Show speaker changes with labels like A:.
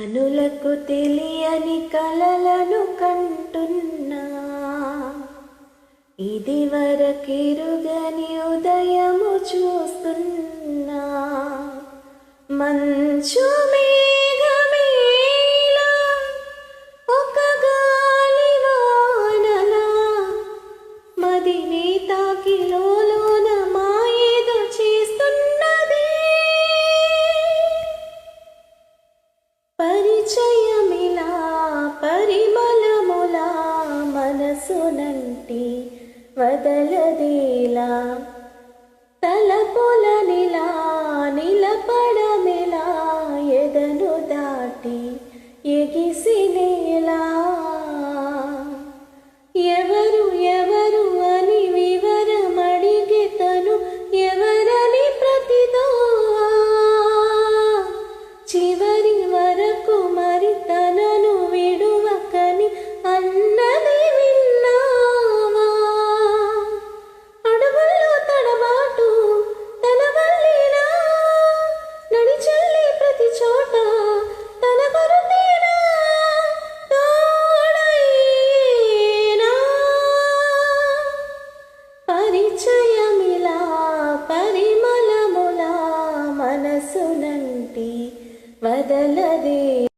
A: కనులకు తెలియని కలలను కంటున్నా. ఇది వరకిరుగని ఉదయము చూస్తున్నా. మంచు మేఘమేలా ఒక గాలి వానలా మదిని పరిచయమిలా పరిమళములా మనసునంటి వదలదేలా. తలపులనిలా నిలపడమిలా ఎదను దాటి ఎగిసినే పరిచయమిలా పరిమళములా మనసునంటి వదలదే.